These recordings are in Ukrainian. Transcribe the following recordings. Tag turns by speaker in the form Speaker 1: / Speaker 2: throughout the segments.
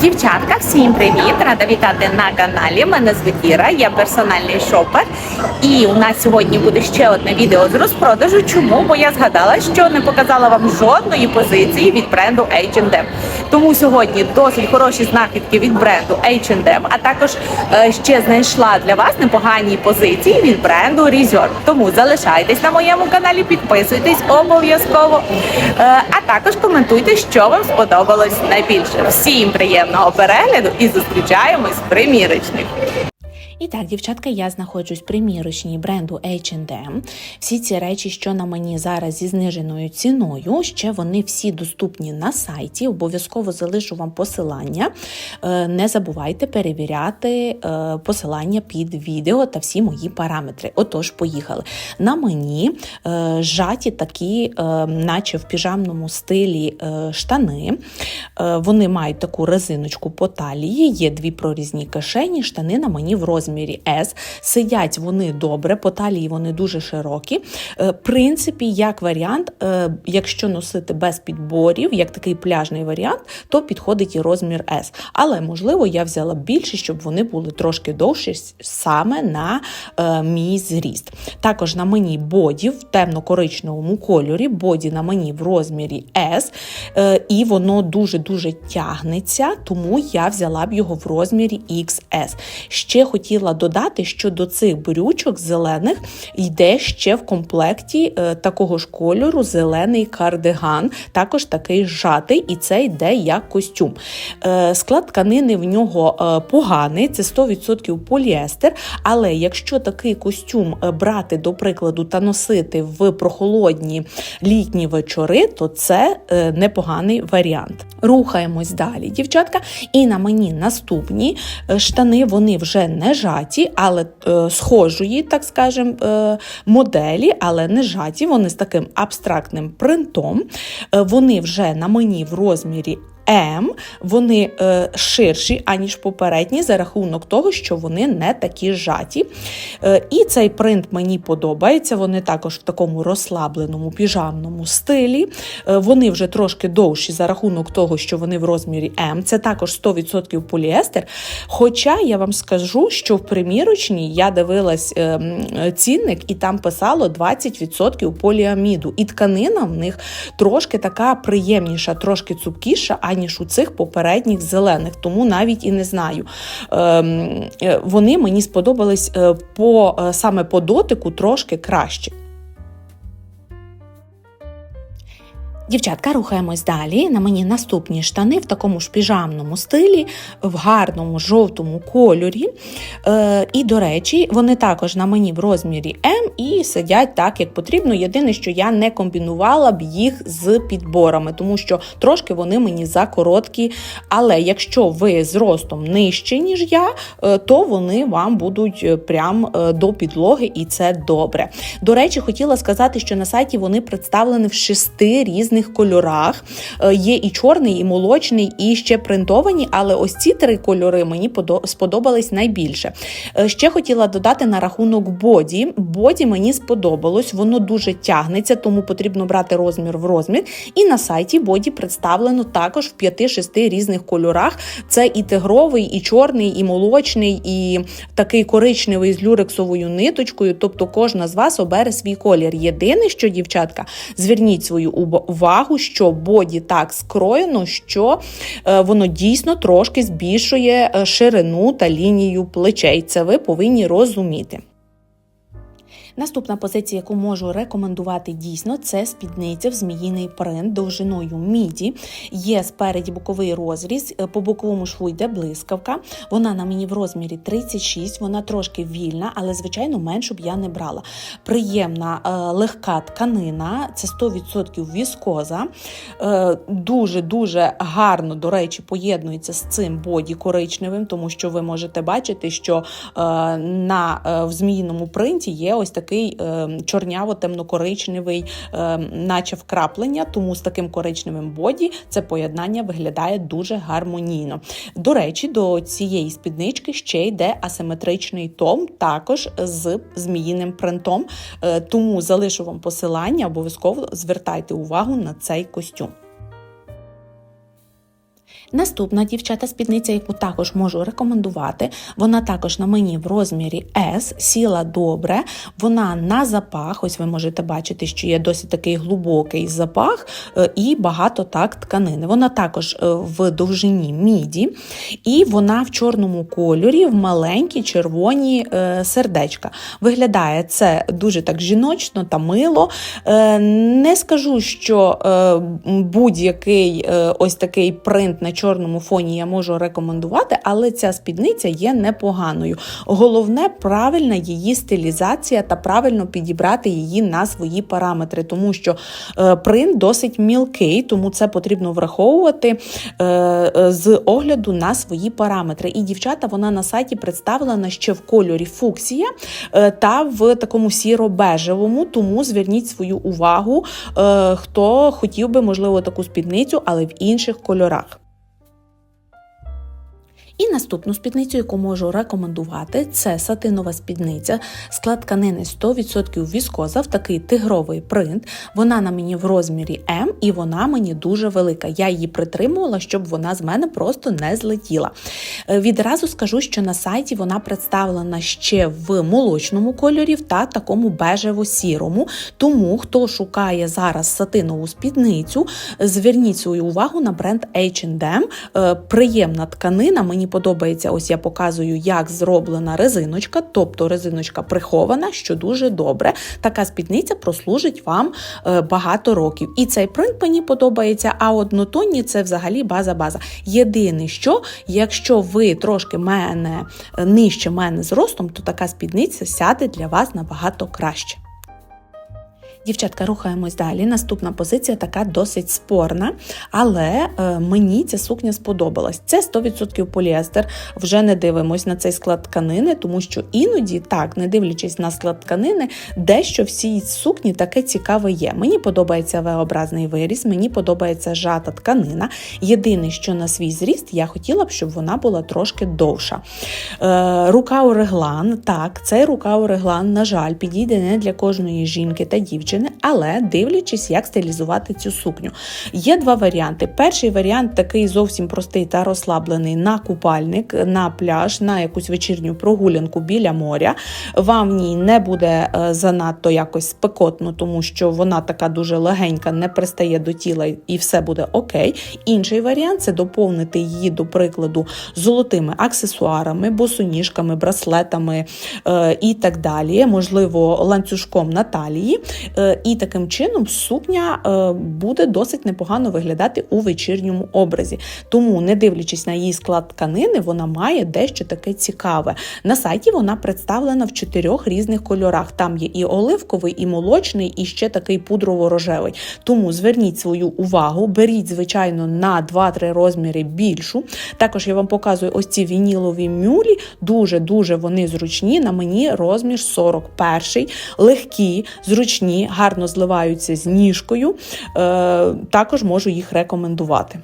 Speaker 1: Дівчатка, всім привіт! Рада вітати на каналі. Мене звуть Іра, я персональний шопер. І у нас сьогодні буде ще одне відео з розпродажу. Чому? Бо я згадала, що не показала вам жодної позиції від бренду H&M. Тому сьогодні досить хороші знахідки від бренду H&M, а також е, ще знайшла для вас непогані позиції від бренду Reserve. Тому залишайтесь на моєму каналі, підписуйтесь обов'язково, Е, а також коментуйте, що вам сподобалось найбільше. Всім приємного перегляду і зустрічаємось в примірочних.
Speaker 2: І так, дівчатка, я знаходжусь в примірочній бренду H&M. Всі ці речі, що на мені зараз зі зниженою ціною, ще вони всі доступні на сайті. Обов'язково залишу вам посилання. Е, Не забувайте перевіряти е, посилання під відео та всі мої параметри. Отож, поїхали. На мені е, жаті такі, наче в піжамному стилі штани. Вони мають таку резиночку по талії, є дві прорізні кишені, штани на мені в розмірі S. Сидять вони добре, по талії вони дуже широкі. Е, В принципі, як варіант, е, якщо носити без підборів, як такий пляжний варіант, то підходить і розмір S. Але можливо я взяла більше, щоб вони були трошки довші саме на е, мій зріст. Також на мені боді в темно-коричневому кольорі, боді на мені в розмірі S, і воно дуже-дуже тягнеться, тому я взяла б його в розмірі XS. Ще хотіла додати, що до цих брючок зелених йде ще в комплекті е, такого ж кольору зелений кардиган, також такий зжатий, і це йде як костюм. Е, склад тканини в нього е, поганий, це 100% поліестер. Але якщо такий костюм брати, до прикладу, та носити в прохолодні літні вечори, то це непоганий варіант. Рухаємось далі, дівчатка. І на мені наступні штани, вони вже не жаті, але е, схожої, так скажем, е, моделі, але не жаті. Вони з таким абстрактним принтом. Е, вони вже на мені в розмірі. М, вони е, ширші, аніж попередні, за рахунок того, що вони не такі жаті. Е, і цей принт мені подобається. Вони також в такому розслабленому піжамному стилі. Е, вони вже трошки довші за рахунок того, що вони в розмірі М. Це також 100% поліестер. Хоча я вам скажу, що в примірочній я дивилась е, цінник, і там писало 20% поліаміду. І тканина в них трошки така приємніша, трошки цупкіша, аніж у цих попередніх зелених. Тому навіть і не знаю. Ем, е, Вони мені сподобались е, по е, саме по дотику трошки краще. Дівчатка, рухаємось далі. На мені наступні штани в такому ж піжамному стилі, в гарному жовтому кольорі. Е, і, до речі, вони також на мені в розмірі М і сидять так, як потрібно. Єдине, що я не комбінувала б їх з підборами, тому що трошки вони мені закороткі. Але якщо ви з ростом нижче, ніж я, е, то вони вам будуть е, прям е, до підлоги, і це добре. До речі, хотіла сказати, що на сайті вони представлені в шести різних кольорах. Е, Є і чорний, і молочний, і ще принтовані, але ось ці три кольори мені сподобались найбільше. Е, Ще хотіла додати на рахунок боді. Боді мені сподобалось, воно дуже тягнеться, тому потрібно брати розмір в розмір. І на сайті боді представлено також в 5-6 різних кольорах. Це і тигровий, і чорний, і молочний, і такий коричневий з люрексовою ниточкою. Тобто кожна з вас обере свій колір. Єдине, що дівчатка, зверніть свою убо- увагу, що боді так скроєно, що е, воно дійсно трошки збільшує е, ширину та лінію плечей. Це ви повинні розуміти. Наступна позиція, яку можу рекомендувати дійсно, це спідниця в зміїний принт довжиною міді. Є спереді боковий розріз, е, по боковому шву йде блискавка. Вона на мені в розмірі 36, вона трошки вільна, але звичайно меншу б я не брала. Приємна е, легка тканина, це 100% віскоза. Е, Дуже дуже гарно, до речі, поєднується з цим боді коричневим, тому що ви можете бачити, що е, на в зміїному принті є ось такий е, чорняво-темно-коричневий, е, наче вкраплення, тому з таким коричневим боді це поєднання виглядає дуже гармонійно. До речі, до цієї спіднички ще йде асиметричний том, також з зміїним принтом. Е, Тому залишу вам посилання, обов'язково звертайте увагу на цей костюм. Наступна дівчата спідниця, яку також можу рекомендувати. Вона також на мені в розмірі S, сіла добре. Вона на запах. Ось ви можете бачити, що є досить такий глибокий запах е, і багато так тканини. Вона також е, в довжині міді, і вона в чорному кольорі, в маленькі червоні е, сердечка. Виглядає це дуже так жіночно та мило. Не скажу, що будь-який ось такий принт на чорному фоні я можу рекомендувати, але ця спідниця є непоганою. Головне правильна її стилізація та правильно підібрати її на свої параметри, тому що е, принт досить мілкий, тому це потрібно враховувати е, е, з огляду на свої параметри. І дівчата вона на сайті представлена ще в кольорі фуксія та в такому сіро-бежевому, тому зверніть свою увагу, хто хотів би, можливо, таку спідницю, але в інших кольорах. І наступну спідницю, яку можу рекомендувати, це сатинова спідниця. Склад тканини 100% віскоза в такий тигровий принт. Вона на мені в розмірі М і вона мені дуже велика. Я її притримувала, щоб вона з мене просто не злетіла. Е, Відразу скажу, що на сайті вона представлена ще в молочному кольорі та такому бежево-сірому. Тому хто шукає зараз сатинову спідницю, зверніть свою увагу на бренд H&M. Приємна тканина. Мені подобається, ось я показую, як зроблена резиночка, тобто резиночка прихована, що дуже добре. Така спідниця прослужить вам е, багато років. І цей принт мені подобається, а однотонні це взагалі база-база. Єдине, що якщо ви трошки мене е, нижче мене зростом, то така спідниця сяде для вас набагато краще. Дівчатка, рухаємось далі. Наступна позиція така досить спорна, але е, мені ця сукня сподобалась. Це 100% поліестер. Вже не дивимось на цей склад тканини, тому що іноді, так, не дивлячись на склад тканини, дещо в цій сукні таке цікаве є. Мені подобається V-образний виріз, мені подобається жата тканина. Єдине, що на свій зріст я хотіла б, щоб вона була трошки довша. Е, рукав реглан, так, цей рукав реглан, на жаль, підійде не для кожної жінки та дівчини, але дивлячись, як стилізувати цю сукню. Є два варіанти. Перший варіант такий зовсім простий та розслаблений на купальник, на пляж, на якусь вечірню прогулянку біля моря. Вам в ній не буде е, занадто якось спекотно, тому що вона така дуже легенька, не пристає до тіла і все буде окей. Інший варіант це доповнити її, до прикладу, золотими аксесуарами, босоніжками, браслетами е, і так далі, можливо, ланцюжком на талії. І таким чином сукня е, буде досить непогано виглядати у вечірньому образі. Тому, не дивлячись на її склад тканини, вона має дещо таке цікаве. На сайті вона представлена в чотирьох різних кольорах. Там є і оливковий, і молочний, і ще такий пудрово-рожевий. Тому зверніть свою увагу, беріть, звичайно, на 2-3 розміри більшу. Також я вам показую ось ці вінілові мюлі. Дуже-дуже вони зручні. На мені розмір 41, легкі, зручні, гарно зливаються з ніжкою. Е, також можу їх рекомендувати.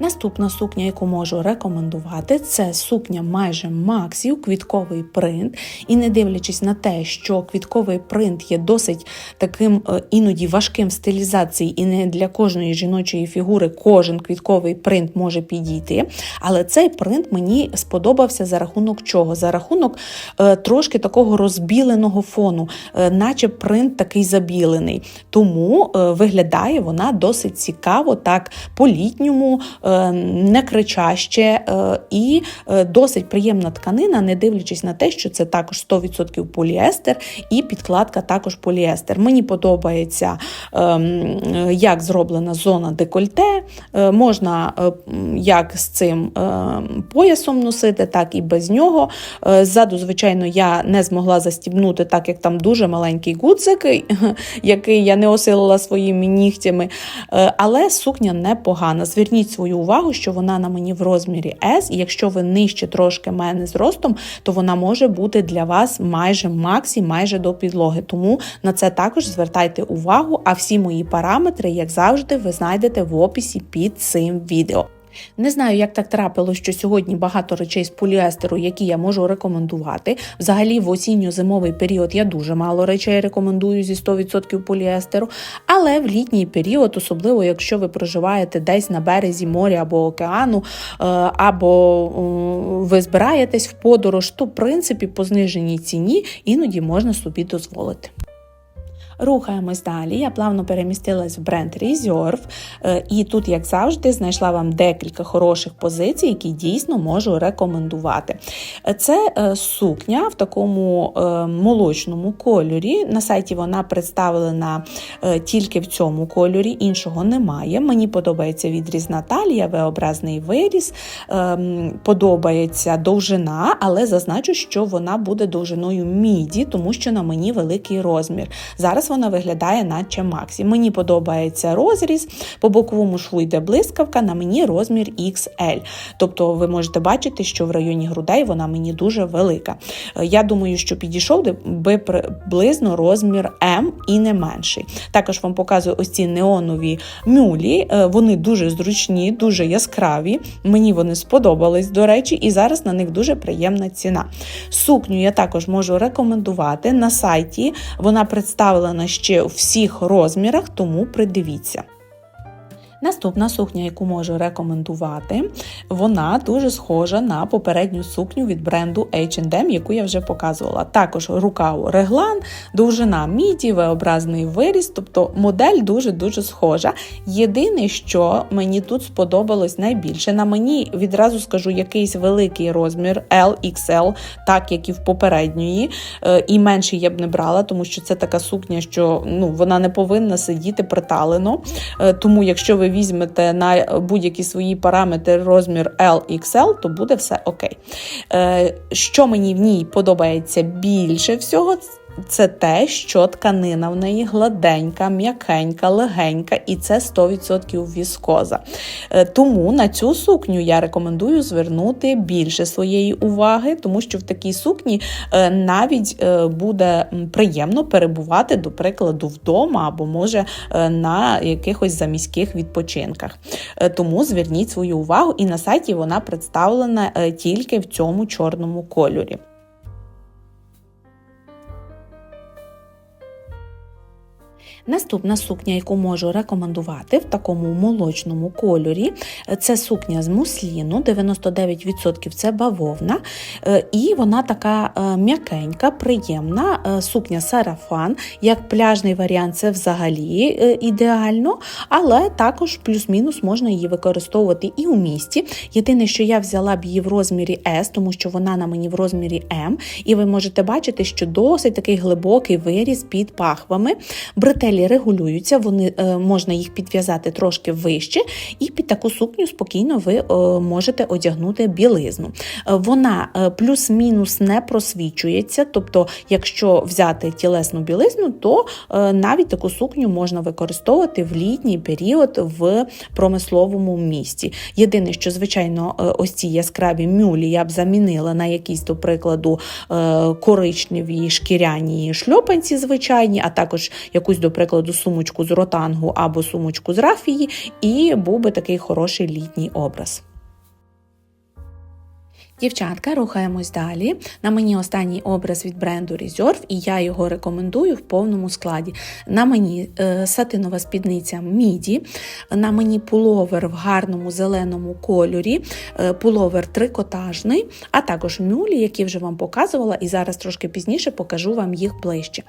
Speaker 2: Наступна сукня, яку можу рекомендувати, це сукня майже Максі, квітковий принт. І не дивлячись на те, що квітковий принт є досить таким е, іноді важким в стилізації, і не для кожної жіночої фігури кожен квітковий принт може підійти. Але цей принт мені сподобався за рахунок чого? За рахунок е, трошки такого розбіленого фону, е, наче принт такий забілений. Тому виглядає вона досить цікаво, так по-літньому, е, не кричаще е, і е, досить приємна тканина, не дивлячись на те, що це також 100% поліестер, і підкладка також поліестер. Мені подобається, ем, як зроблена зона декольте. Е, Можна е, як з цим е, поясом носити, так і без нього. Е, Ззаду, звичайно, я не змогла застібнути, так як там дуже маленький гудзик, який я не осилила своїми нігтями. Е, Але сукня непогана. Зверніть свою увагу, що вона на мені в розмірі S, і якщо ви нижче трошки мене зростом, то вона може бути для вас майже максі, майже до підлоги. Тому на це також звертайте увагу. А всі мої параметри, як завжди, ви знайдете в описі під цим відео. Не знаю, як так трапилось, що сьогодні багато речей з поліестеру, які я можу рекомендувати. Взагалі, в осінньо-зимовий період я дуже мало речей рекомендую зі 100% поліестеру. Але в літній період, особливо якщо ви проживаєте десь на березі моря або океану, е, або е, ви збираєтесь в подорож, то в принципі по зниженій ціні іноді можна собі дозволити. Рухаємось далі. Я плавно перемістилась в бренд Reserve, е, і тут, як завжди, знайшла вам декілька хороших позицій, які дійсно можу рекомендувати. Це е, сукня в такому е, молочному кольорі. На сайті вона представлена тільки в цьому кольорі, іншого немає. Мені подобається відрізна талія, V-образний виріс, ем, подобається довжина, але зазначу, що вона буде довжиною міді, тому що на мені великий розмір. Зараз вона виглядає наче Максі. Мені подобається розріз, по боковому шву йде блискавка, на мені розмір XL. Тобто ви можете бачити, що в районі грудей вона мені дуже велика. Е, Я думаю, що підійшов би приблизно розмір М і не менший. Також вам показую ось ці неонові мюлі. Е, Вони дуже зручні, дуже яскраві. Мені вони сподобались, до речі, і зараз на них дуже приємна ціна. Сукню я також можу рекомендувати на сайті. Вона представлена ще у всіх розмірах, тому придивіться. Наступна сукня, яку можу рекомендувати, вона дуже схожа на попередню сукню від бренду H&M, яку я вже показувала. Також рукав реглан, довжина міді, V-образний виріс, тобто модель дуже-дуже схожа. Єдине, що мені тут сподобалось найбільше, на мені відразу скажу якийсь великий розмір LXL, так як і в попередньої, Е, і менший я б не брала, тому що це така сукня, що ну, вона не повинна сидіти приталено. Е, Тому, якщо ви візьмете на будь-які свої параметри розмір XL, то буде все окей. Е, Що мені в ній подобається більше всього, це те, що тканина в неї гладенька, м'якенька, легенька, і це 100% віскоза. Е, Тому на цю сукню я рекомендую звернути більше своєї уваги, тому що в такій сукні е, навіть е, буде приємно перебувати, до прикладу, вдома або може на якихось заміських відпочинках. Тому зверніть свою увагу, і на сайті вона представлена тільки в цьому чорному кольорі. Наступна сукня, яку можу рекомендувати в такому молочному кольорі, це сукня з мусліну, 99% це бавовна, е, і вона така е, м'якенька, приємна. Е, Сукня сарафан, як пляжний варіант, це взагалі е, ідеально, але також плюс-мінус можна її використовувати і у місті. Єдине, що я взяла б її в розмірі S, тому що вона на мені в розмірі M, і ви можете бачити, що досить такий глибокий виріз під пахвами. Бретелі регулюються, вони е, можна їх підв'язати трошки вище, і під таку сукню спокійно ви е, можете одягнути білизну. Е, Вона плюс-мінус не просвічується, тобто, якщо взяти тілесну білизну, то навіть таку сукню можна використовувати в літній період в промисловому місті. Єдине, що звичайно, ось ці яскраві мюлі я б замінила на якісь, до прикладу, коричневі шкіряні шльопанці звичайні, а також якусь, до сумочку з ротангу або сумочку з рафії, і був би такий хороший літній образ. Дівчатка, рухаємось далі. На мені останній образ від бренду Reserve, і я його рекомендую в повному складі. На мені е, сатинова спідниця міді, на мені пуловер в гарному зеленому кольорі, е, пуловер трикотажний, а також мюлі, які вже вам показувала, і зараз трошки пізніше покажу вам їх ближче.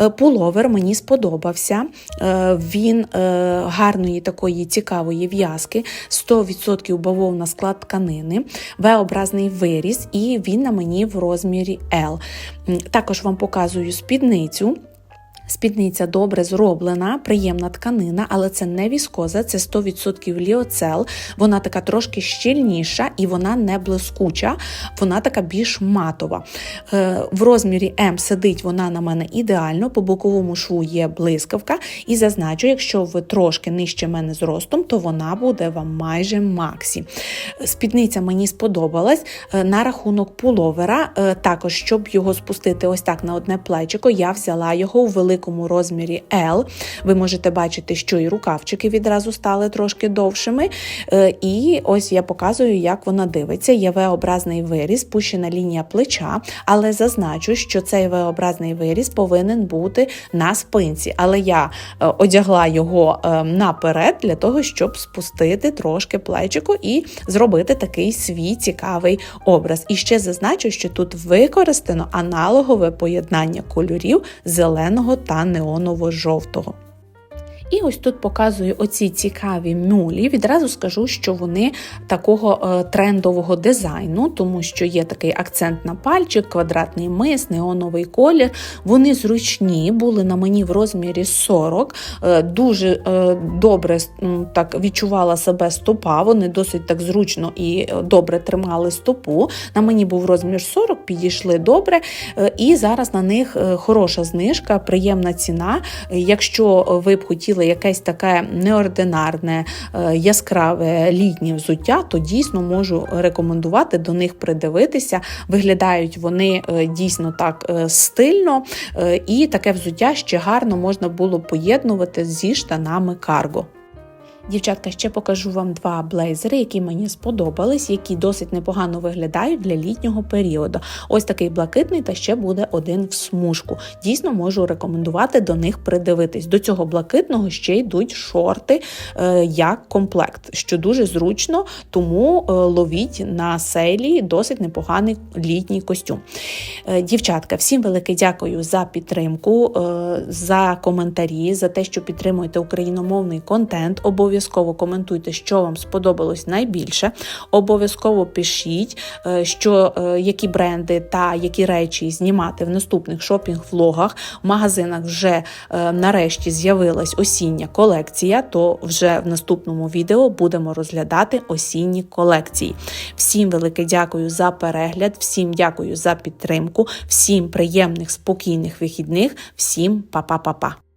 Speaker 2: Е, пуловер мені сподобався. Е, він е, гарної такої цікавої в'язки, 100% бавовна склад тканини, V-образний виріс, і він на мені в розмірі L. Також вам показую спідницю. Спідниця добре зроблена, приємна тканина, але це не віскоза, це 100% ліоцел. Вона така трошки щільніша і вона не блискуча, вона така більш матова. Е, В розмірі М сидить вона на мене ідеально, по боковому шву є блискавка. І зазначу, якщо ви трошки нижче мене зростом, то вона буде вам майже максі. Спідниця мені сподобалась. Е, На рахунок пуловера, е, також, щоб його спустити ось так на одне плечико, я взяла його у великому великому розмірі L. Ви можете бачити, що і рукавчики відразу стали трошки довшими. Е, І ось я показую, як вона дивиться. Є V-образний виріз, пущена лінія плеча, але зазначу, що цей V-образний виріз повинен бути на спинці. Але я е, одягла його е, наперед для того, щоб спустити трошки плечико і зробити такий свій цікавий образ. І ще зазначу, що тут використано аналогове поєднання кольорів зеленого та неоново-жовтого. І ось тут показую оці цікаві мюлі. Відразу скажу, що вони такого е, трендового дизайну, тому що є такий акцент на пальчик, квадратний мис, неоновий колір. Вони зручні, були на мені в розмірі 40. Е, дуже е, добре так відчувала себе стопа. Вони досить так зручно і добре тримали стопу. На мені був розмір 40, підійшли добре. І зараз на них хороша знижка, приємна ціна. Якщо ви б хотіли якесь таке неординарне, е, яскраве літнє взуття, то дійсно можу рекомендувати до них придивитися. Виглядають вони е, дійсно так е, стильно, і таке взуття ще гарно можна було поєднувати зі штанами карго. Дівчатка, ще покажу вам два блейзери, які мені сподобались, які досить непогано виглядають для літнього періоду. Ось такий блакитний, та ще буде один в смужку. Дійсно можу рекомендувати до них придивитись. До цього блакитного ще йдуть шорти е, як комплект, що дуже зручно, тому е, ловіть на сейлі досить непоганий літній костюм. Е, Дівчатка, всім велике дякую за підтримку, е, за коментарі, за те, що підтримуєте україномовний контент. Обов'язково коментуйте, що вам сподобалось найбільше. Обов'язково пишіть, е, що е, які бренди та які речі знімати в наступних шопінг-влогах. В магазинах вже е, нарешті з'явилась осіння колекція, то вже в наступному відео будемо розглядати осінні колекції. Всім велике дякую за перегляд, всім дякую за підтримку, всім приємних, спокійних вихідних, всім па-па-па-па.